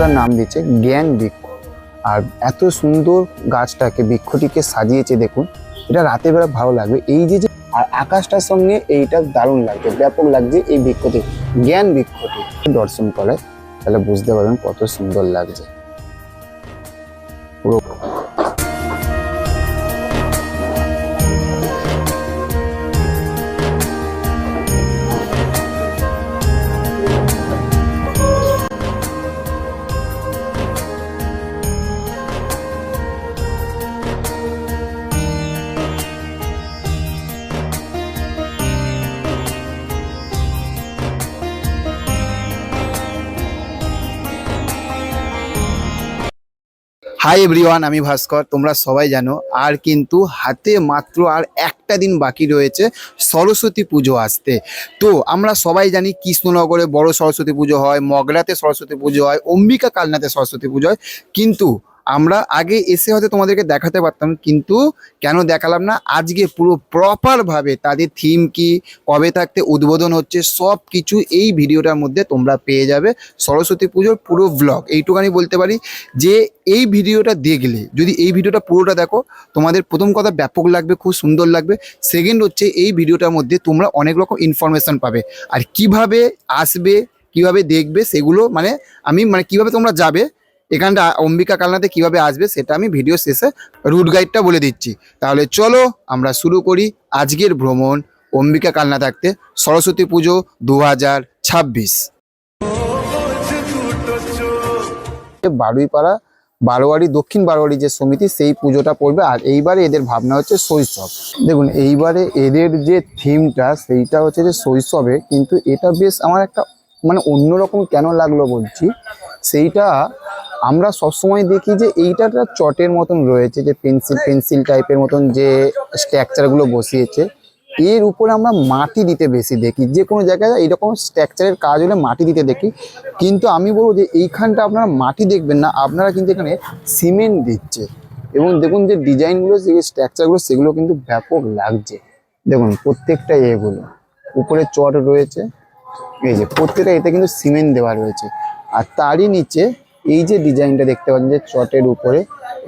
বৃক্ষটার নাম দিচ্ছে জ্ঞান বৃক্ষ। আর এত সুন্দর গাছটাকে, বৃক্ষটিকে সাজিয়েছে দেখুন, এটা রাতের বেলা ভালো লাগবে। এই যে যে, আর আকাশটার সঙ্গে এইটা দারুণ লাগছে, ব্যাপক লাগছে এই বৃক্ষটি, জ্ঞান বৃক্ষটি। দর্শন করে, তাহলে বুঝতে পারবেন কত সুন্দর লাগছে। পুরো হাই এভরিওয়ান আমি ভাস্কর, তোমরা সবাই জানো, আর কিন্তু হাতে মাত্র আর একটা দিন বাকি রয়েছে সরস্বতী পুজো আসতে। তো আমরা সবাই জানি কৃষ্ণনগরে বড় সরস্বতী পুজো হয়, মগরাতে সরস্বতী পুজো হয়, অম্বিকা কালনাতে সরস্বতী পুজো হয়, কিন্তু আমরা আগে এসে হয়তো তোমাদেরকে দেখাতে পারতাম, কিন্তু কেন দেখালাম না? আজকে পুরো প্রপারভাবে তাদের থিম কি, কবে থাকতে উদ্বোধন হচ্ছে সব কিছু এই ভিডিওটার মধ্যে তোমরা পেয়ে যাবে। সরস্বতী পুজোর পুরো ব্লগ এইটুখানি বলতে পারি যে এই ভিডিওটা দেখলে, যদি এই ভিডিওটা পুরোটা দেখো, তোমাদের প্রথম কথা ব্যাপক লাগবে, খুব সুন্দর লাগবে। সেকেন্ড হচ্ছে এই ভিডিওটার মধ্যে তোমরা অনেক রকম ইনফরমেশন পাবে। আর কীভাবে আসবে, কীভাবে দেখবে, সেগুলো মানে আমি মানে কীভাবে তোমরা যাবে এখানটা অম্বিকা কালনাতে কীভাবে আসবে সেটা আমি ভিডিও শেষে রুট গাইডটা বলে দিচ্ছি। তাহলে চলো আমরা শুরু করি আজকের ভ্রমণ অম্বিকা কালনা থাকতে সরস্বতী পুজো দু হাজার ছাব্বিশ। বারুইপাড়া, বারোয়ারি, দক্ষিণ বারোয়ারি যে সমিতি, সেই পুজোটা পড়বে। আর এইবারে এদের ভাবনা হচ্ছে শৈশব। দেখুন, এইবারে এদের যে থিমটা সেইটা হচ্ছে যে শৈশবে, কিন্তু এটা বেশ আমার একটা মানে অন্যরকম কেন লাগল বলছি? সেইটা আমরা সবসময় দেখি যে এইটা চটের মতন রয়েছে, যে পেন্সিল পেন্সিল টাইপের মতন যে স্ট্রাকচারগুলো বসিয়েছে। এর উপরে আমরা মাটি দিতে বেশি দেখি। যে কোনো জায়গায় এইরকম স্ট্রাকচারের কাজ হলে মাটি দিতে দেখি। কিন্তু আমি বলব যে এইখানটা আপনারা মাটি দেখবেন না, আপনারা কিন্তু এখানে সিমেন্ট দিচ্ছে। এবং দেখুন যে ডিজাইনগুলো যে স্ট্রাকচারগুলো সেগুলো কিন্তু ব্যাপক লাগছে। দেখুন, প্রত্যেকটা এগুলো উপরে চট রয়েছে। এই যে প্রত্যেকটা এতে কিন্তু সিমেন্ট দেওয়া রয়েছে। আর তারই নিচে এই যে ডিজাইনটা দেখতে পাচ্ছেন যে চটের উপরে,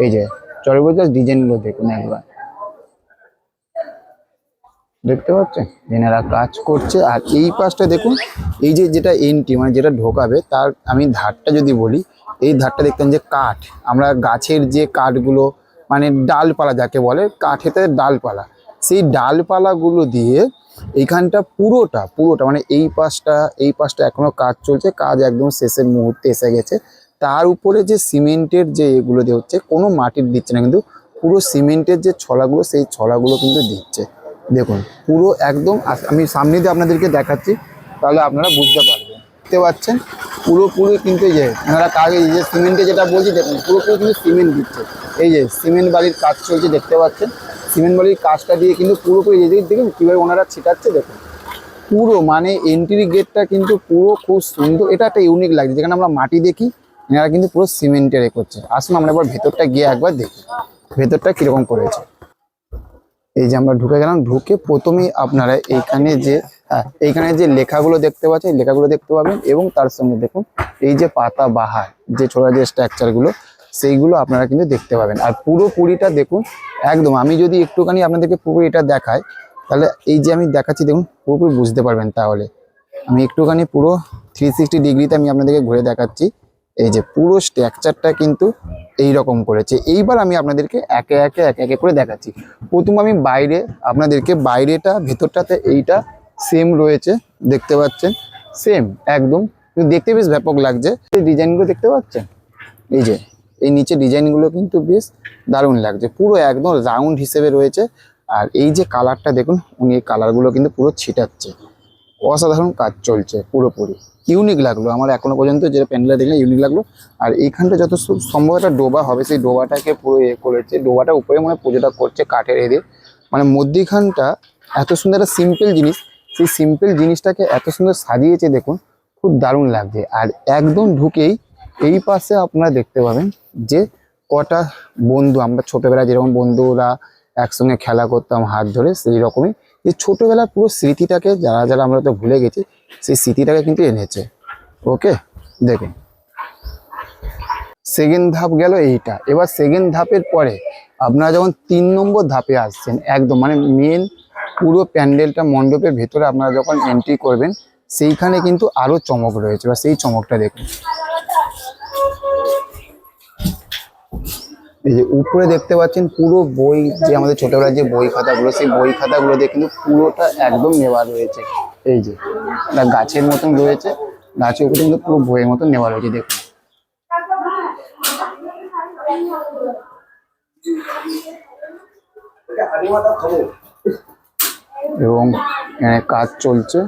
এই যে চটের উপরে ডিজাইনগুলো দেখুন একবার। দেখতে পাচ্ছেন? এনারা কাজ করছে, আর এই পাশটা দেখুন, এই যে যেটা এন্ট্রি মানে যেটা ঢোকাবে, তার আমি ধারটা যদি বলি, এই ধারটা দেখতেন যে কাঠ। আমরা গাছের যে কাঠগুলো মানে ডালপালা যাকে বলে, কাঠেতে ডালপালা। সেই ডালপালাগুলো দিয়ে এইখানটা পুরোটা পুরোটা মানে এই পাশটা এই পাশটা এখনও কাজ চলছে, কাজ একদম শেষের মুহূর্তে এসে গেছে। তার উপরে যে সিমেন্টের যে এগুলো দিয়ে হচ্ছে, কোনো মাটির দিচ্ছে না, কিন্তু পুরো সিমেন্টের যে ছলাগুলো, সেই ছলাগুলো কিন্তু দিচ্ছে। দেখুন, পুরো একদম আমি সামনে দিয়ে আপনাদেরকে দেখাচ্ছি, তাহলে আপনারা বুঝতে পারবেন। দেখতে পাচ্ছেন, পুরোপুরি কিন্তু যে, এনারা কাজ যে সিমেন্টে যেটা বলছি, দেখুন, পুরোপুরি কিন্তু সিমেন্ট দিচ্ছে। এই যে সিমেন্ট বালির কাজ চলছে, দেখতে পাচ্ছেন। সিমেন্ট বালির কাজটা দিয়ে কিন্তু পুরোপুরি যে দেখুন কীভাবে ওনারা ছিটাচ্ছে, দেখুন। পুরো মানে এন্ট্রি গেটটা কিন্তু পুরো খুব সুন্দর, এটা একটা ইউনিক লাগছে। যেখানে আমরা মাটি দেখি, এনারা কিন্তু পুরো সিমেন্টের এ করছে। আসুন আমরা এবার ভেতরটা গিয়ে একবার দেখি, ভেতরটা কীরকম করেছে। এই যে আমরা ঢুকে গেলাম, ঢুকে প্রথমেই আপনারা এইখানে যে হ্যাঁ এইখানে যে লেখাগুলো দেখতে পাচ্ছেন, এই লেখাগুলো দেখতে পাবেন এবং তার সঙ্গে দেখুন এই যে পাতা বাহার, যে ছোট যে স্ট্রাকচারগুলো সেইগুলো আপনারা কিন্তু দেখতে পাবেন। আর পুরো পুরিটা দেখুন, একদম আমি যদি একটুখানি আপনাদেরকে পুরো এটা দেখাই, তাহলে এই যে আমি দেখাচ্ছি, দেখুন, পুরোপুরি বুঝতে পারবেন তাহলে। আমি একটুখানি পুরো থ্রি সিক্সটি ডিগ্রিতে আমি আপনাদেরকে ঘুরে দেখাচ্ছি। এই যে পুরো স্ট্রাকচারটা কিন্তু এই রকম করেছে। এইবার আমি আপনাদেরকে একে একে একে একে করে দেখাচ্ছি। প্রথম আমি বাইরে, আপনাদেরকে বাইরেটা, ভেতরটাতে এইটা সেম রয়েছে, দেখতে পাচ্ছেন? সেম একদম। দেখতে বেশ ব্যাপক লাগছে। এই ডিজাইনগুলো দেখতে পাচ্ছেন? এই যে, এই নিচে ডিজাইনগুলো কিন্তু বেশ দারুণ লাগছে। পুরো একদম রাউন্ড হিসেবে রয়েছে। আর এই যে কালারটা দেখুন, উনি এই কালারগুলো কিন্তু পুরো ছিটাচ্ছে। অসাধারণ কাজ চলছে পুরোপুরি। ইউনিক লাগল। আমার এখনও পর্যন্ত যেটা প্যান্ডেলটা দেখলে ইউনিক লাগল। আর এইখানটা যত সম্ভব একটা ডোবা হবে, সেই ডোবাটাকে পুরো এ করেছে। ডোবাটা উপরে মানে পুজোটা করছে কাঠের এ দিয়ে মানে মধ্যিখানটা এত সুন্দর একটা সিম্পল জিনিস। সেই সিম্পল জিনিসটাকে এত সুন্দর সাজিয়েছে দেখুন, খুব দারুণ লাগছে। আর একদম ঢুকেই এই পাশে আপনারা দেখতে পাবেন যে কটা বন্ধু, আমরা ছোটবেলায় যেরকম বন্ধুরা একসঙ্গে খেলা করতাম, হাত ধরে সেই রকমই। এই ছোটবেলার পুরো স্মৃতিটাকে যারা যারা আমরা তো ভুলে গেছি, সেই স্মৃতিটাকে কিন্তু এনেছে। ওকে? দেখুন। সেকেন্ড ধাপ গেল এইটা। এবার সেকেন্ড ধাপের পরে আপনারা যখন তিন নম্বর ধাপে আসছেন, একদম মানে মেন পুরো প্যান্ডেলটা মণ্ডপের ভেতরে আপনারা যখন এন্ট্রি করবেন, সেইখানে কিন্তু আরও চমক রয়েছে, বা সেই চমকটা দেখুন। এই যে উপরে দেখতে পাচ্ছেন পুরো বই, যে আমাদের ছোটবেলার যে বই খাতাগুলো, সেই বই খাতাগুলো দিয়ে কিন্তু পুরোটা একদম নেওয়া রয়েছে। এই যে গাছের মতন রয়েছে, গাছের উপরে কিন্তু পুরো বইয়ের মতন নেওয়া রয়েছে, দেখুন। এবং কাজ চলছে।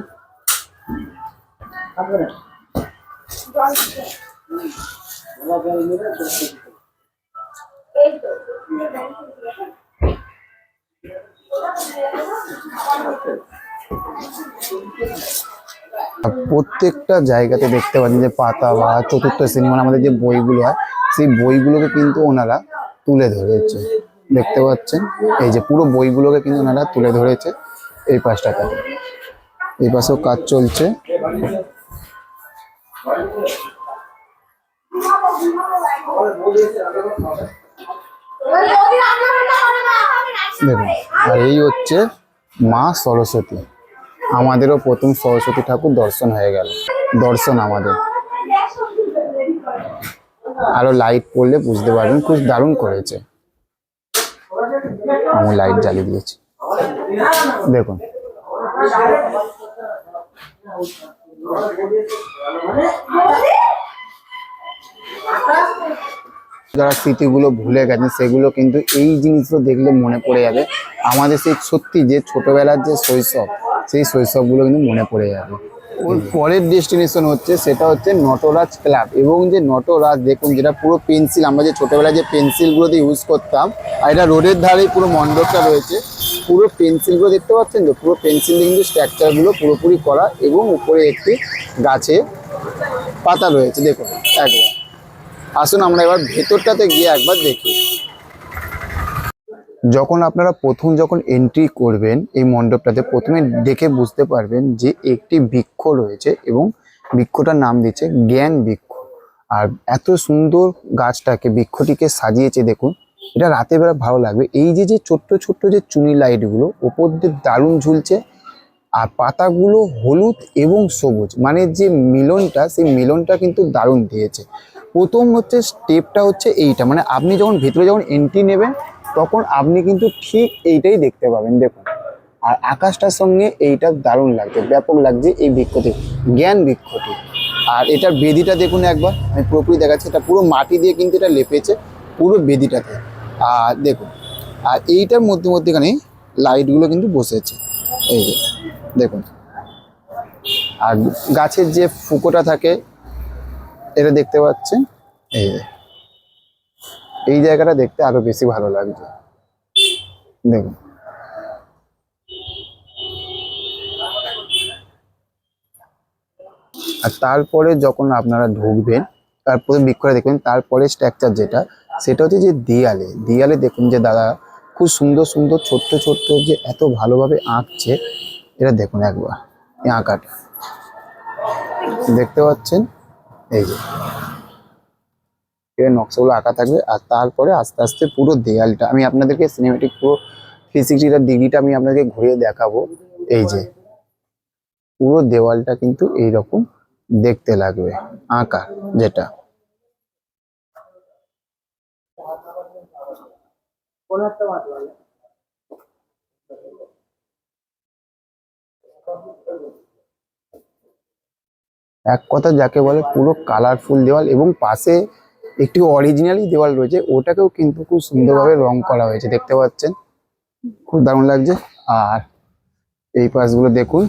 প্রত্যেকটা জায়গাতে দেখতে পাচ্ছেন যে পাতা বা চতুর্থ শ্রেণি মানে আমাদের যে বইগুলো হয়, সেই বইগুলোকে কিন্তু ওনারা তুলে ধরেছে। দেখতে পাচ্ছেন? এই যে পুরো বইগুলোকে কিন্তু ওনারা তুলে ধরেছে। এই পাশটাতে এই পাশেও কাজ চলছে। দেখুন, আর এই হচ্ছে মা সরস্বতী। আমাদেরও প্রথম সরস্বতী ঠাকুর দর্শন হয়ে গেল। দর্শন আমাদের। আরও লাইট পড়লে বুঝতে পারবেন, খুব দারুণ করেছে। আমি লাইট জ্বালিয়ে দিয়েছি। দেখুন। যারা স্মৃতিগুলো ভুলে গেছেন, সেগুলো কিন্তু এই জিনিসগুলো দেখলে মনে পড়ে যাবে। আমাদের সেই সত্যি যে ছোটবেলার যে শৈশব, সেই শৈশবগুলো কিন্তু মনে পড়ে যাবে। ওর পরের ডেস্টিনেশন হচ্ছে, সেটা হচ্ছে নটরাজ ক্লাব। এবং যে নটরাজ, দেখুন, যেটা পুরো পেন্সিল, আমরা যে ছোটবেলায় যে পেন্সিলগুলোতে ইউজ করতাম, আর এটা রোডের ধারেই পুরো মণ্ডপটা রয়েছে পুরো পেন্সিলগুলো দেখতে পাচ্ছেন তো? পুরো পেন্সিল কিন্তু স্ট্রাকচারগুলো পুরোপুরি করা এবং উপরে একটি গাছে পাতা রয়েছে, দেখুন একবার আসুন আমরা এবার ভেতরটাতে গিয়ে একবার দেখি। যখন আপনারা প্রথম যখন এন্ট্রি করবেন এই মণ্ডপটাতে, প্রথমে দেখে বুঝতে পারবেন যে একটি বৃক্ষ রয়েছে এবং বৃক্ষটার নাম দিচ্ছে জ্ঞান বৃক্ষ। আর এত সুন্দর গাছটাকে, বৃক্ষটিকে সাজিয়েছে, দেখুন এটা রাতের বেলা ভালো লাগবে। এই যে যে ছোট্ট ছোট্ট যে চুনি লাইটগুলো, ওপর দিয়ে দারুণ ঝুলছে, আর পাতাগুলো হলুদ এবং সবুজ। মানে যে মিলনটা, সেই মিলনটা কিন্তু দারুণ দিয়েছে। প্রথম হচ্ছে স্টেপটা হচ্ছে এইটা। মানে আপনি যখন ভেতরে যখন এন্ট্রি নেবেন, তখন আপনি কিন্তু ঠিক এইটাই দেখতে পাবেন, দেখুন। আর আকাশটার সঙ্গে এইটা দারুণ লাগছে, ব্যাপক লাগছে এই বৃক্ষটি, জ্ঞান বৃক্ষটি। আর এটার বেদিটা দেখুন একবার, আমি পুরোপুরি দেখাচ্ছি, এটা পুরো মাটি দিয়ে কিন্তু এটা লেপেছে, পুরো বেদিটাতে। আর দেখুন, আর এইটার মধ্যে মধ্যেখানে লাইটগুলো কিন্তু বসেছে। এই যে, দেখুন। আর গাছের যে ফুকোটা থাকে, এটা দেখতে পাচ্ছেন? এই যে, এই জায়গাটা দেখতে আরও বেশি ভালো লাগছে। দেখুন। আর তারপরে যখন আপনারা ঢুকবেন, তারপরে বৃক্ষটা দেখবেন, তারপরে স্ট্রাকচার যেটা সেটা হচ্ছে যে দেয়ালে দেয়ালে দেখুন যে দাদা খুব সুন্দর সুন্দর, ছোট্ট ছোট্ট যে এত ভালোভাবে আঁকছে, এটা দেখুন একবার, এই আঁকাটা। দেখতে পাচ্ছেন? এই যে। এর নকশাগুলো আঁকা থাকবে আর তারপরে আস্তে আস্তে পুরো দেয়ালটা, আমি আপনাদেরকে সিনেমেটিক পুরো থ্রি সিক্সটিটার ডিগ্রিটা আমি আপনাদেরকে ঘুরিয়ে দেখাবো। এই যে। পুরো দেওয়ালটা কিন্তু এইরকম দেখতে লাগবে, আঁকা যেটা। এক কথা যাকে বলে পুরো কালারফুল দেওয়াল এবং পাশে একটি অরিজিনালি দেওয়াল রয়েছে, ওটাকেও কিন্তু খুব সুন্দরভাবে রং করা হয়েছে, দেখতে পাচ্ছেন? খুব দারুণ লাগছে। আর এই পাশগুলো দেখুন।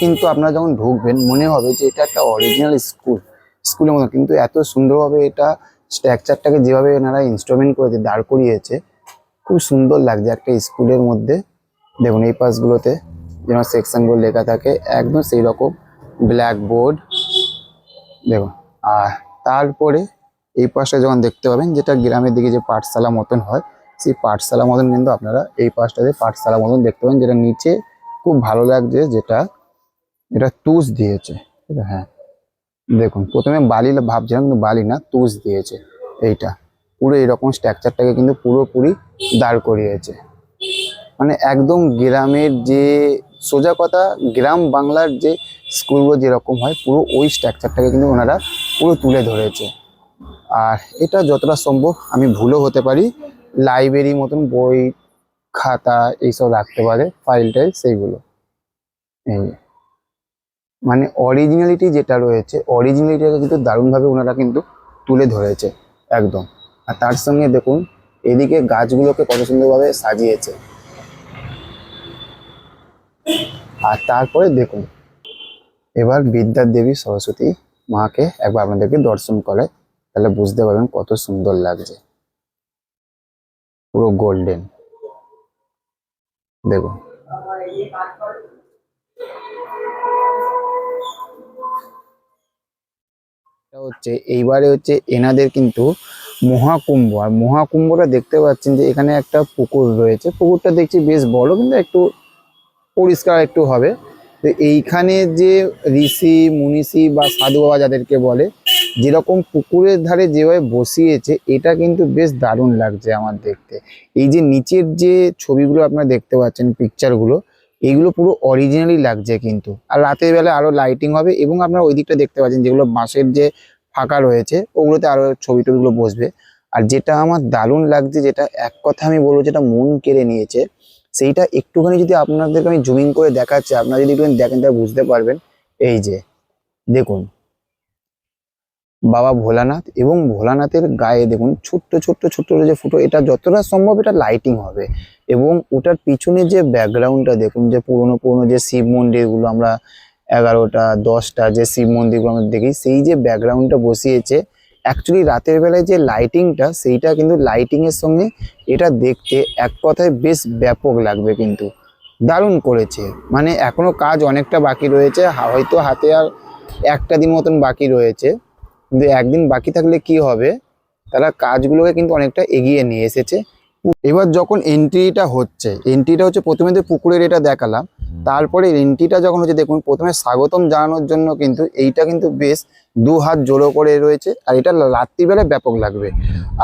কিন্তু আপনারা যখন ঢুকবেন, মনে হবে যে এটা একটা অরিজিনাল স্কুল স্কুলের মতো, কিন্তু এত সুন্দরভাবে এটা স্ট্রাকচারটাকে যেভাবে এনারা ইনস্ট্রুমেন্ট করেছে, দাঁড় করিয়েছে, খুব সুন্দর লাগছে একটা স্কুলের মধ্যে। দেখুন, এই পাশগুলোতে যেন সেকশনগুলো লেখা থাকে, একদম সেই রকম ব্ল্যাক বোর্ড দেখুন, আর তারপরে এই পাশটা যখন দেখতে পাবেন, যেটা গ্রামের দিকে যে পাঠশালা মতন হয়, সেই পাঠশালা মতন কিন্তু আপনারা এই পাশটাতে পাঠশালা মতন দেখতে পাবেন, যেটা নিচে খুব ভালো লাগছে, যেটা এটা তুষ দিয়েছে? হ্যাঁ। দেখুন, প্রথমে বালি ভাবছিলাম, কিন্তু বালি না, তুষ দিয়েছে এইটা। পুরো এরকম স্ট্রাকচারটাকে কিন্তু পুরোপুরি দাঁড় করিয়েছে। মানে একদম গ্রামের যে সোজা কথা, গ্রাম বাংলার যে স্কুলগুলো যেরকম হয়, পুরো ওই স্ট্রাকচারটাকে কিন্তু ওনারা পুরো তুলে ধরেছে। আর এটা যতটা সম্ভব, আমি ভুলও হতে পারি, লাইব্রেরি মতন বই, খাতা, এইসব রাখতে পারে ফাইল টাইল সেইগুলো। এই মানে অরিজিনালিটি যেটা রয়েছে অরিজিনালিটিটাকে কিন্তু দারুণভাবে ওনারা কিন্তু তুলে ধরেছে, একদম। আর তার সঙ্গে দেখুন, এদিকে গাছগুলোকে কত সুন্দরভাবে সাজিয়েছে। আর তারপরে দেখুন, এবার বিদ্যার দেবী সরস্বতী মাকে একবার আপনাদেরকে দর্শন করে, তাহলে বুঝতে পারবেন কত সুন্দর লাগছে। পুরো গোল্ডেন দেখুন। এটা হচ্ছে, এইবারে হচ্ছে এনাদের কিন্তু মহাকুম্ভ। আর মহাকুম্ভটা দেখতে পাচ্ছেন যে এখানে একটা পুকুর রয়েছে। পুকুরটা দেখছি বেশ বড়, কিন্তু একটু পরিষ্কার একটু হবে। তো এইখানে যে ঋষি, মুনিষি বা সাধু বাবা যাদেরকে বলে, যেরকম পুকুরের ধারে যেভাবে বসিয়েছে, এটা কিন্তু বেশ দারুণ লাগছে আমার দেখতে। এই যে নিচের যে ছবিগুলো আপনারা দেখতে পাচ্ছেন পিকচারগুলো এইগুলো পুরো অরিজিনালি লাগছে কিন্তু। আর রাতের বেলা আরও লাইটিং হবে এবং আপনারা ওই দিকটা দেখতে পাচ্ছেন যেগুলো বাঁশের যে ফাঁকা রয়েছে, ওগুলোতে আরও ছবি টবিগুলো বসবে। আর যেটা আমার দারুণ লাগছে, যেটা এক কথা আমি বলব, যেটা মন কেড়ে নিয়েছে, সেইটা একটুখানি যদি আপনাদেরকে আমি জুমিং করে দেখাচ্ছি, আপনারা যদি একটুখানি দেখেন তাহলে বুঝতে পারবেন। এই যে, দেখুন। বাবা ভোলানাথ এবং ভোলানাথের গায়ে দেখুন, ছোট্ট ছোট্ট ছোট্ট যে ফুটো এটা যতটা সম্ভব এটা লাইটিং হবে। এবং ওটার পিছনে যে ব্যাকগ্রাউন্ডটা দেখুন যে পুরনো পুরনো যে শিব মন্দিরগুলো আমরা এগারোটা, দশটা যে শিব মন্দিরগুলো আমরা দেখি, সেই যে ব্যাকগ্রাউন্ডটা বসিয়েছে অ্যাকচুয়ালি রাতের বেলায় যে লাইটিংটা সেইটা কিন্তু লাইটিংয়ের সঙ্গে এটা দেখতে এক কথায় বেশ ব্যাপক লাগবে কিন্তু। দারুণ করেছে। মানে এখনও কাজ অনেকটা বাকি রয়েছে হয়তো হাতে আর একটা দিন মতন বাকি রয়েছে। কিন্তু একদিন বাকি থাকলে কি হবে? তারা কাজগুলোকে কিন্তু অনেকটা এগিয়ে নিয়ে এসেছে। এবার যখন এন্ট্রিটা হচ্ছে এন্ট্রিটা হচ্ছে প্রথমে তো পুকুরের এটা দেখালাম তারপরে এন্ট্রিটা যখন হচ্ছে দেখুন প্রথমে স্বাগতম জানানোর জন্য কিন্তু এইটা কিন্তু বেশ দু হাত জোড়ো করে রয়েছে আর এটা রাত্রিবেলায় ব্যাপক লাগবে।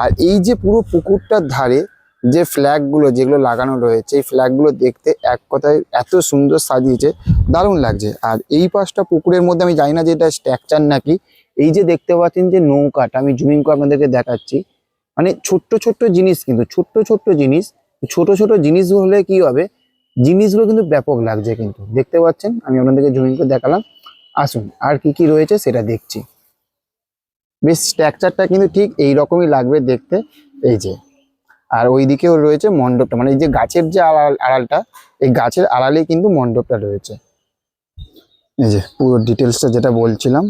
আর এই যে পুরো পুকুরটার ধারে যে ফ্ল্যাগগুলো যেগুলো লাগানো রয়েছে এই ফ্ল্যাগগুলো দেখতে এক কথায় এত সুন্দর সাজিয়েছে দারুণ লাগছে। আর এই পাশটা পুকুরের মধ্যে আমি জানি না যে এটা স্ট্রাকচার নাকি এই যে দেখতে পাচ্ছেন যে নৌকাটা আমি জুমিং করে আপনাদেরকে দেখাচ্ছি মানে ছোট্ট ছোট্ট জিনিস কিন্তু, ছোট্ট ছোট্ট জিনিস, ছোট ছোট জিনিসগুলো হলে কি হবে? জিনিসগুলো কিন্তু ব্যাপক লাগছে কিন্তু। দেখতে পাচ্ছেন? আমি আপনাদেরকে জুমিং করে দেখালাম। আসুন, আর কি কি রয়েছে সেটা দেখছি। বেশ স্ট্রাকচারটা কিন্তু ঠিক এই রকমই লাগবে দেখতে। এই যে, আর ওই দিকেও রয়েছে মণ্ডপটা। মানে এই যে গাছের যে আড়াল, আড়ালটা, এই গাছের আড়ালেই কিন্তু মণ্ডপটা রয়েছে। এই যে, পুরো ডিটেলসটা যেটা বলছিলাম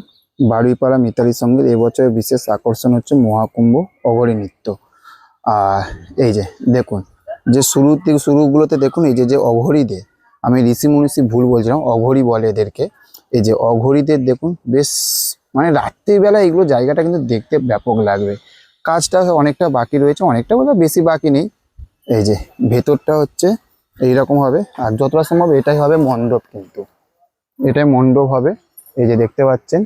বারুইপাড়া মিতালি সংগীত এবছরের বিশেষ আকর্ষণ হচ্ছে মহাকুম্ভ অঘরী নৃত্য। আর এই যে দেখুন, যে শুরুর শুরুতে শুরুগুলোতে দেখুন, এই যে যে অঘরীদের, আমি ঋষি মুনিষি ভুল বলছিলাম, অঘরী বলে এদেরকে। এই যে অঘরীদের দেখুন, বেশ মানে রাত্রিবেলা এগুলো জায়গাটা কিন্তু দেখতে ব্যাপক লাগবে। কাজটা অনেকটা বাকি রয়েছে, অনেকটা বলতে বেশি বাকি নেই। এই যে ভেতরটা হচ্ছে এইরকম হবে, আর যতটা সম্ভব এটাই হবে মণ্ডপ কিন্তু। এটাই মণ্ডপ হবে, এই যে দেখতে পাচ্ছেন।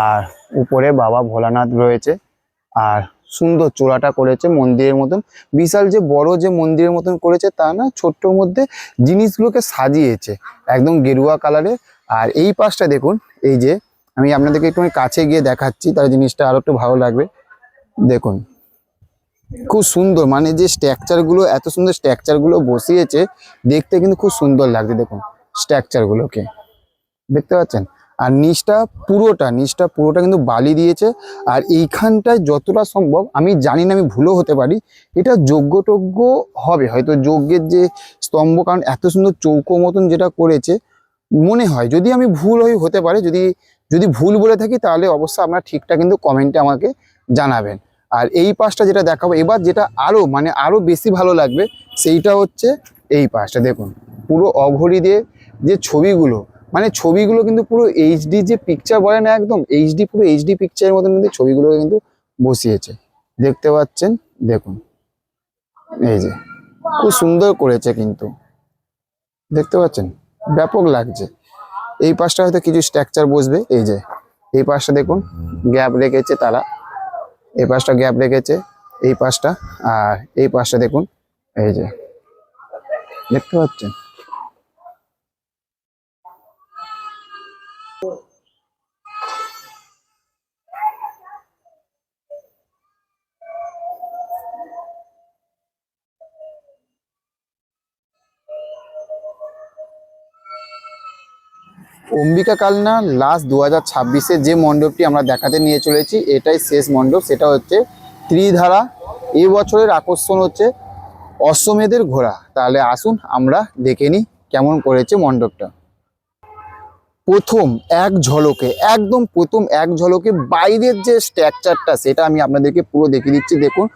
আর উপরে বাবা ভোলানাথ রয়েছে আর সুন্দর চূড়াটা করেছে মন্দিরের মতন। বিশাল যে বড় যে মন্দিরের মতন করেছে তা না, ছোট্টর মধ্যে জিনিসগুলোকে সাজিয়েছে একদম গেরুয়া কালারের আর এই পাশটা দেখুন, এই যে আমি আপনাদেরকে একটু কাছে গিয়ে দেখাচ্ছি, তার জিনিসটা আরও একটু ভালো লাগবে। দেখুন, খুব সুন্দর মানে যে স্ট্রাকচারগুলো, এত সুন্দর স্ট্রাকচারগুলো বসিয়েছে, দেখতে কিন্তু খুব সুন্দর লাগছে, দেখুন স্ট্রাকচার গুলোকে। দেখতে পাচ্ছেন? আর নিচটা পুরোটা নিচটা পুরোটা কিন্তু বালি দিয়েছে। আর এইখানটায় যতটা সম্ভব, আমি জানি না, আমি ভুলও হতে পারি, এটা যোগ্য টোগ্য হবে। হয়তো যজ্ঞের যে স্তম্ভ, কারণ এত সুন্দর চৌকো মতন যেটা করেছে, মনে হয়। যদি আমি ভুল হয়ে হতে পারে। যদি যদি ভুল বলে থাকি, তাহলে অবশ্যই আপনারা ঠিকটা কিন্তু কমেন্টে আমাকে জানাবেন। আর এই পাশটা যেটা দেখাবো, এবার যেটা আরও মানে আরও বেশি ভালো লাগবে, সেইটা হচ্ছে এই পাশটা। দেখুন, পুরো অঘরীদের যে ছবিগুলো মানে ছবিগুলো কিন্তু পুরো এইচডি যে পিকচার বলে না একদম এইচডি পুরো এইচডি পিকচারের মতন কিন্তু ছবিগুলো কিন্তু বসিয়েছে। দেখতে পাচ্ছেন? দেখুন। এই যে, খুব সুন্দর করেছে কিন্তু। দেখতে পাচ্ছেন? ব্যাপক লাগছে। এই পাশটা হয়তো কিছু স্ট্রাকচার বসবে। এই যে, এই পাশটা দেখুন গ্যাপ রেখেছে তারা। এই পাশটা গ্যাপ রেখেছে, এই পাশটা। আর এই পাশটা দেখুন, এই যে। দেখতে পাচ্ছেন? অম্বিকা কালনা লাস্ট দু হাজার ছাব্বিশে যে মণ্ডপটি আমরা দেখাতে নিয়ে চলেছি, এটাই শেষ মণ্ডপ। সেটা হচ্ছে ত্রিধারা। এই বছরের আকর্ষণ হচ্ছে অশ্বমেধের ঘোড়া। তাহলে আসুন আমরা দেখে নিই কেমন করেছে মণ্ডপটা। প্রথম এক ঝলকে, একদম প্রথম এক ঝলকে বাইরের যে স্ট্রাকচারটা সেটা আমি আপনাদেরকে পুরো দেখিয়ে দিচ্ছি। দেখুন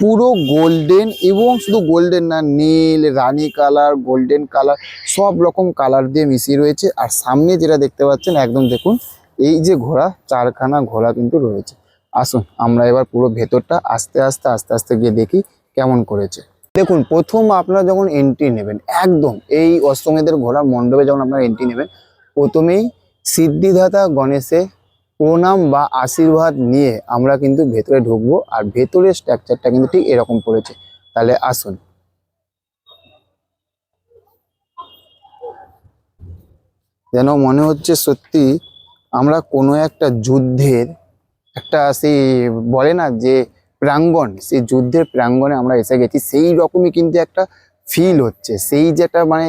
পুরো গোল্ডেন এবং শুধু গোল্ডেন না, নীল, রানি কালার গোল্ডেন কালার সব রকম কালার দিয়ে মিশিয়ে রয়েছে। আর সামনে যেটা দেখতে পাচ্ছেন, একদম দেখুন, এই যে ঘোড়া, চারখানা ঘোড়া কিন্তু রয়েছে। আসুন, আমরা এবার পুরো ভেতরটা আস্তে আস্তে আস্তে আস্তে গিয়ে দেখি কেমন করেছে। দেখুন, প্রথম আপনারা যখন এন্ট্রি নেবেন, একদম এই অষ্টমেদের ঘোড়া মণ্ডপে যখন আপনারা এন্ট্রি নেবেন, প্রথমেই সিদ্ধিদাতা গণেশে প্রণাম বা আশীর্বাদ নিয়ে আমরা কিন্তু ভেতরে ঢুকবো আর ভেতরের স্ট্রাকচারটা কিন্তু ঠিক এরকম পড়েছে। তাহলে আসুন। যেন মনে হচ্ছে সত্যি আমরা কোনো একটা যুদ্ধের একটা সেই বলে না যে প্রাঙ্গণ, সেই যুদ্ধের প্রাঙ্গণে আমরা এসে গেছি, সেই রকমই কিন্তু একটা ফিল হচ্ছে। সেই যেটা মানে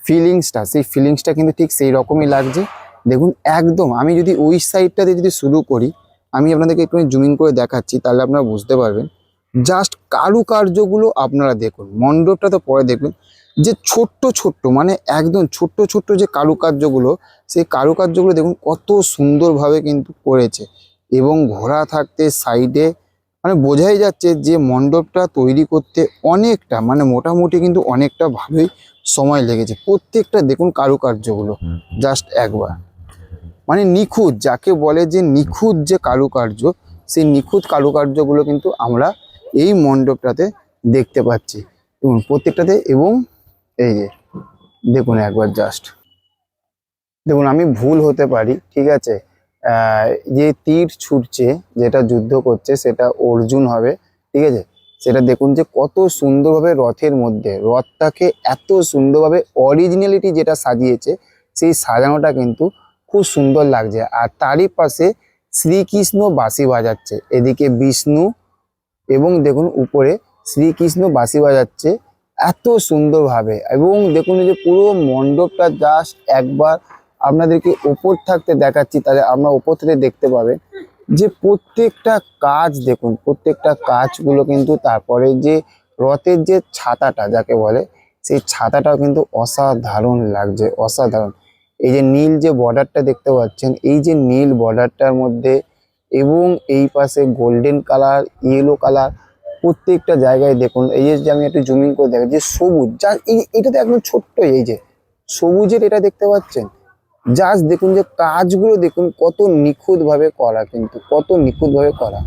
ফিলিংসটা সেই ফিলিংসটা কিন্তু ঠিক সেই রকমই লাগছে। দেখুন একদম আমি যদি ওই সাইডটাতে যদি শুরু করি আমি আপনাদেরকে একটু জুমিং করে দেখাচ্ছি তাহলে আপনারা বুঝতে পারবেন। জাস্ট কারুকার্যগুলো আপনারা দেখুন মণ্ডপটা তো পরে দেখবেন যে ছোট্ট ছোট্ট মানে একদম ছোট্ট ছোট্ট যে কারুকার্যগুলো সেই কারুকার্যগুলো দেখুন কত সুন্দরভাবে কিন্তু করেছে। এবং ঘোড়া থাকতে সাইডে মানে বোঝাই যাচ্ছে যে মণ্ডপটা তৈরি করতে অনেকটা মানে মোটামুটি কিন্তু অনেকটা ভালোই সময় লেগেছে। প্রত্যেকটা দেখুন কারুকার্যগুলো জাস্ট একবার। মানে নিখুঁত, যাকে বলে যে নিখুঁত যে কারুকার্য, সেই নিখুঁত কারুকার্যগুলো কিন্তু আমরা এই মণ্ডপটাতে দেখতে পাচ্ছি। এবং প্রত্যেকটাতে এবং এই যে, দেখুন একবার জাস্ট দেখুন, আমি ভুল হতে পারি, ঠিক আছে? যে তীর ছুটছে, যেটা যুদ্ধ করছে, সেটা অর্জুন হবে, ঠিক আছে? সেটা দেখুন যে কত সুন্দরভাবে রথের মধ্যে, রথটাকে এত সুন্দরভাবে অরিজিনালিটি যেটা সাজিয়েছে, সেই সাজানোটা কিন্তু খুব সুন্দর লাগছে। আর তারই পাশে শ্রীকৃষ্ণ বাঁশি বাজাচ্ছে। এদিকে বিষ্ণু এবং দেখুন উপরে শ্রীকৃষ্ণ বাঁশি বাজাচ্ছে। এত সুন্দরভাবে। এবং দেখুন যে পুরো মণ্ডপটা জাস্ট একবার আপনাদেরকে ওপর থাকতে দেখাচ্ছি, তাহলে আমরা ওপর থেকে দেখতে পাবেন যে প্রত্যেকটা কাজ দেখুন, প্রত্যেকটা কাজগুলো কিন্তু তারপরে যে রথের যে ছাতাটা যাকে বলে, সেই ছাতাটাও কিন্তু অসাধারণ লাগছে, অসাধারণ। এই যে নীল যে বর্ডারটা দেখতে পাচ্ছেন, এই যে নীল বর্ডারটার মধ্যে এবং এই পাশে গোল্ডেন কালার ইয়েলো কালার প্রত্যেকটা জায়গায় দেখুন, এই যে আমি একটু জুমিং করে দেখা যে সবুজ, যা এই এটা তো একদম ছোট্ট এই যে সবুজের এটা দেখতে পাচ্ছেন? জাস্ট দেখুন যে কাজগুলো দেখুন, কত নিখুঁত ভাবে করা কিন্তু, কত নিখুঁত ভাবে করা।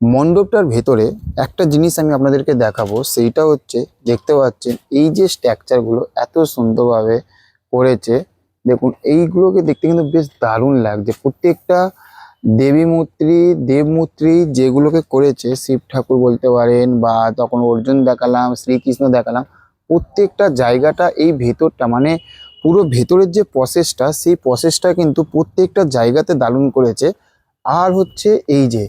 মণ্ডপটার ভেতরে একটা জিনিস আমি আপনাদেরকে দেখাবো, সেইটা হচ্ছে দেখতে পাচ্ছেন এই যে স্ট্রাকচারগুলো এত সুন্দরভাবে করেছে। দেখুন, এইগুলোকে দেখতে কিন্তু বেশ দারুণ লাগছে। প্রত্যেকটা দেবী মূর্তি দেবমূর্তি যেগুলোকে করেছে, শিব ঠাকুর বলতে পারেন বা তখন অর্জুন দেখালাম, শ্রীকৃষ্ণ দেখালাম, প্রত্যেকটা জায়গাটা এই ভেতরটা মানে পুরো ভেতরের যে প্রসেসটা সেই প্রসেসটা কিন্তু প্রত্যেকটা জায়গাতে দারুণ করেছে। আর হচ্ছে এই যে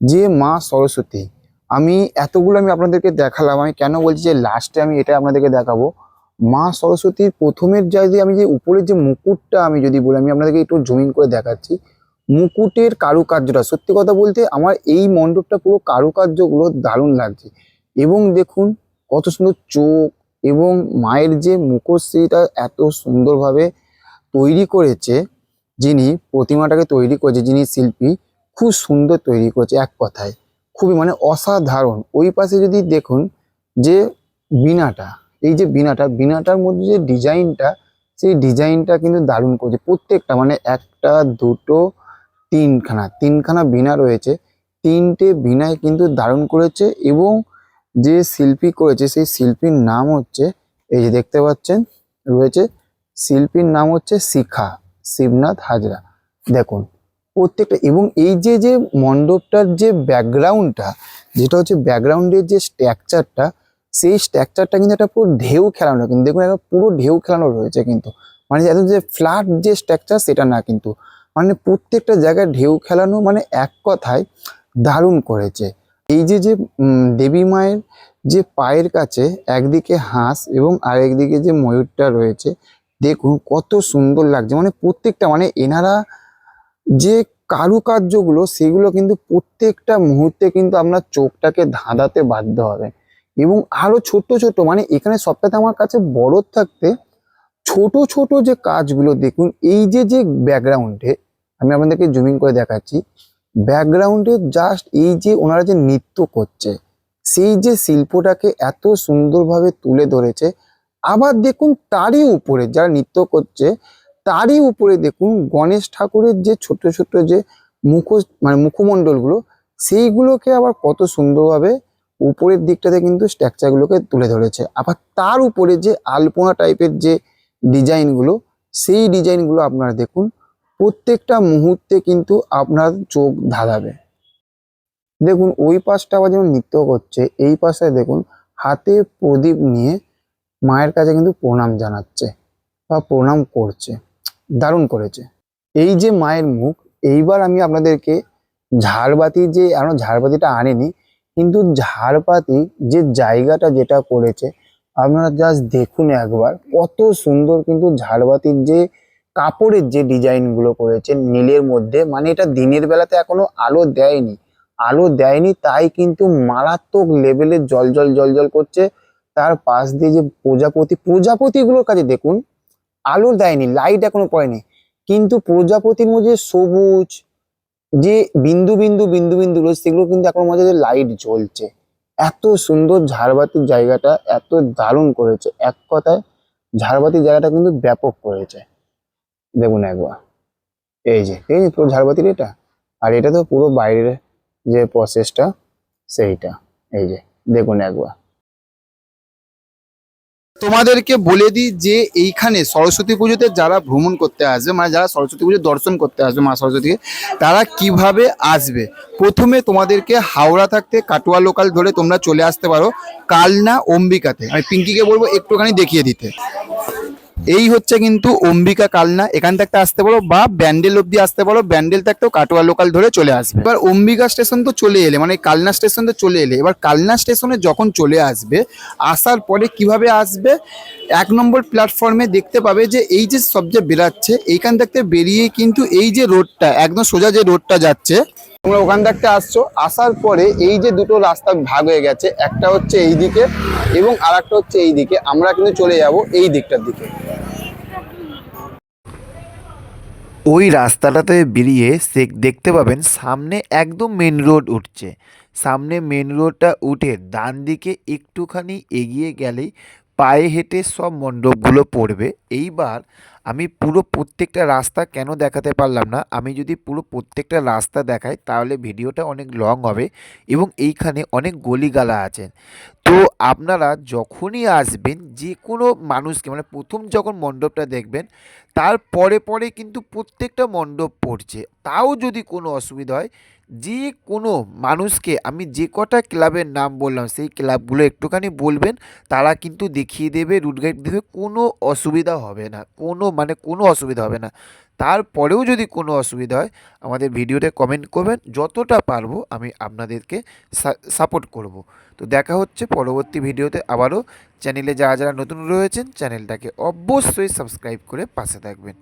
যে মা সরস্বতী, আমি এতগুলো আমি আপনাদেরকে দেখালাম, আমি কেন বলছি যে লাস্টে আমি এটা আপনাদেরকে দেখাবো? মা সরস্বতীর প্রথমের যদি আমি যে উপরের যে মুকুটটা আমি যদি বলি, আমি আপনাদেরকে একটু জমিন করে দেখাচ্ছি। মুকুটের কারুকার্যটা, সত্যি কথা বলতে আমার এই মণ্ডপটা পুরো কারুকার্যগুলো দারুণ লাগছে। এবং দেখুন কত সুন্দর চোখ এবং মায়ের যে মুখশ্রীটা এত সুন্দরভাবে তৈরি করেছে যিনি প্রতিমাটাকে তৈরি করেছে, যিনি শিল্পী, খুব সুন্দর তৈরি করেছে এক কথায়। খুবই মানে অসাধারণ। ওই পাশে যদি দেখুন যে বিনাটা এই যে বিনাটা বিনাটার মধ্যে যে ডিজাইনটা, সেই ডিজাইনটা কিন্তু দারুণ করেছে। প্রত্যেকটা মানে একটা, দুটো, তিনখানা তিনখানা বিনা রয়েছে। তিনটে বিনায় কিন্তু দারুণ করেছে এবং যে শিল্পী করেছে, সেই শিল্পীর নাম হচ্ছে, এই যে দেখতে পাচ্ছেন, রয়েছে, শিল্পীর নাম হচ্ছে শিখা। শিবনাথ হাজরা। দেখুন, প্রত্যেকটা এবং এই যে যে মণ্ডপটার যে ব্যাকগ্রাউন্ডটা, যেটা হচ্ছে ব্যাকগ্রাউন্ডের যে স্ট্রাকচারটা, সেই স্ট্রাকচারটা কিন্তু একটা পুরো ঢেউ খেলানো, কিন্তু দেখুন একটা পুরো ঢেউ খেলানো রয়েছে কিন্তু। মানে একদম যে ফ্ল্যাট যে স্ট্রাকচার, সেটা না কিন্তু। মানে প্রত্যেকটা জায়গায় ঢেউ খেলানো মানে এক কথায় দারুণ করেছে। এই যে যে দেবী মায়ের যে পায়ের কাছে একদিকে হাঁস এবং আরেকদিকে যে ময়ূরটা রয়েছে দেখুন কত সুন্দর লাগছে। মানে প্রত্যেকটা মানে এনারা যে কারুকার্যগুলো, সেগুলো কিন্তু প্রত্যেকটা মুহূর্তে কিন্তু আপনার চোখটাকে ধাঁধাতে বাধ্য হবে। এবং আরও ছোট ছোট মানে এখানে সবটাতে আমার কাছে বড় থাকতে, ছোট ছোট যে কাজগুলো, দেখুন, এই যে যে ব্যাকগ্রাউন্ডে আমি আপনাদেরকে জুমিং করে দেখাচ্ছি ব্যাকগ্রাউন্ডে জাস্ট এই যে ওনারা যে নৃত্য করছে, সেই যে শিল্পটাকে এত সুন্দরভাবে তুলে ধরেছে আবার দেখুন তারই উপরে যারা নৃত্য করছে, তারই উপরে দেখুন গণেশ ঠাকুরের যে ছোট ছোট যে মুখ মানে মুখমণ্ডলগুলো, সেইগুলোকে আবার কত সুন্দরভাবে উপরের দিকটাতে কিন্তু স্ট্রাকচারগুলোকে তুলে ধরেছে। আবার তার উপরে যে আলপনা টাইপের যে ডিজাইনগুলো, সেই ডিজাইনগুলো আপনারা দেখুন, প্রত্যেকটা মুহূর্তে কিন্তু আপনার চোখ ধাঁধাবে। দেখুন ওই পাশটা আবার যেমন নৃত্য করছে, এই পাশে দেখুন হাতে প্রদীপ নিয়ে মায়ের কাছে কিন্তু প্রণাম জানাচ্ছে বা প্রণাম করছে, দারুণ করেছে। এই যে মায়ের মুখ, এইবার আমি আপনাদেরকে ঝাড়বাতি যে, এখনও ঝাড়বাতিটা আনেনি, কিন্তু ঝাড়বাতি যে জায়গাটা যেটা করেছে, আপনারা জাস্ট দেখুন একবার, কত সুন্দর কিন্তু ঝাড়বাতির যে কাপড়ের যে ডিজাইনগুলো করেছে নীলের মধ্যে মানে এটা দিনের বেলাতে এখনও আলো দেয়নি। আলো দেয়নি, তাই কিন্তু মারাত্মক লেভেলের জল জল জল জল করছে। তার পাশ দিয়ে যে প্রজাপতি, প্রজাপতিগুলোর কাছে দেখুন আলো দেয়নি লাইট এখনও পড়েনি কিন্তু প্রজাপতির মধ্যে সবুজ, যে বিন্দু বিন্দু বিন্দু বিন্দু রয়েছে, সেগুলো কিন্তু এখন মধ্যে যে লাইট জ্বলছে। এত সুন্দর ঝাড়বাতির জায়গাটা এত দারুণ করেছে। এক কথায়, ঝাড়বাতির জায়গাটা কিন্তু ব্যাপক করেছে। দেখুন একবার। এই যে এই যে পুরো ঝাড়বাতির এটা। আর এটা তো পুরো বাইরের যে প্রসেসটা সেইটা। এই যে, দেখুন একবার। তোমাদেরকে বলে দিই যে এইখানে সরস্বতী পুজোতে যারা ভ্রমণ করতে আসবে মানে যারা সরস্বতী পুজো দর্শন করতে আসবে মা সরস্বতীকে, তারা কীভাবে আসবে? প্রথমে তোমাদেরকে হাওড়া থাকতে, কাটোয়া লোকাল ধরে তোমরা চলে আসতে পারো, কালনা অম্বিকাতে। আমি পিঙ্কিকে বলব একটুখানি দেখিয়ে দিতে। এই হচ্ছে কিন্তু অম্বিকা কালনা। এখান থেকে আসতে পারো বা ব্যান্ডেল অব্দি আসতে পারো ব্যান্ডেল থাকতেও কাটোয়া লোকাল ধরে চলে আসবে। এবার অম্বিকা স্টেশন তো চলে এলে মানে কালনা স্টেশন তো চলে এলে, এবার কালনা স্টেশনে যখন চলে আসবে, আসার পরে কীভাবে আসবে? এক নম্বর প্ল্যাটফর্মে দেখতে পাবে যে এই যে সব যে বেরাচ্ছে এইখান থাকতে বেরিয়ে কিন্তু এই যে রোডটা একদম সোজা যে রোডটা যাচ্ছে তোমরা ওখান থাকতে আসছো। আসার পরে এই যে দুটো রাস্তা ভাগ হয়ে গেছে, একটা হচ্ছে এই দিকে এবং আর একটা হচ্ছে এই দিকে। আমরা কিন্তু চলে যাব এই দিকটার দিকে। ওই রাস্তাটাতে বেরিয়ে সে দেখতে পাবেন সামনে একদম মেন রোড উঠছে। সামনে মেন রোডটা উঠে ডান দিকে একটুখানি এগিয়ে গেলেই পায়ে হেঁটে সব মণ্ডপগুলো পড়বে। এইবার আমি পুরো প্রত্যেকটা রাস্তা কেন দেখাতে পারলাম না? আমি যদি পুরো প্রত্যেকটা রাস্তা দেখাই, তাহলে ভিডিওটা অনেক লং হবে এবং এইখানে অনেক গলিগালা আছে। তো আপনারা যখনই আসবেন যে কোনো মানুষকে মানে প্রথম যখন মণ্ডপটা দেখবেন, তার পরে পরে কিন্তু প্রত্যেকটা মণ্ডপ পড়ছে। তাও যদি কোনো অসুবিধা হয় যে কোনো মানুষকে আমি যে কটা ক্লাবের নাম বললাম, সেই ক্লাবগুলো একটুখানি বলবেন, তারা কিন্তু দেখিয়ে দেবে, রুট গাইড দেবে, কোনো অসুবিধা হবে না। কোনো মানে কোনো অসুবিধা হবে না। তারপরেও যদি কোনো অসুবিধা হয়, আমাদের ভিডিওতে কমেন্ট করবেন, যতটা পারব আমি আপনাদেরকে সাপোর্ট করব। তো দেখা হচ্ছে পরবর্তী ভিডিওতে আবারও। চ্যানেলে যারা যারা নতুন রয়েছেন, চ্যানেলটাকে অবশ্যই সাবস্ক্রাইব করে পাশে থাকবেন।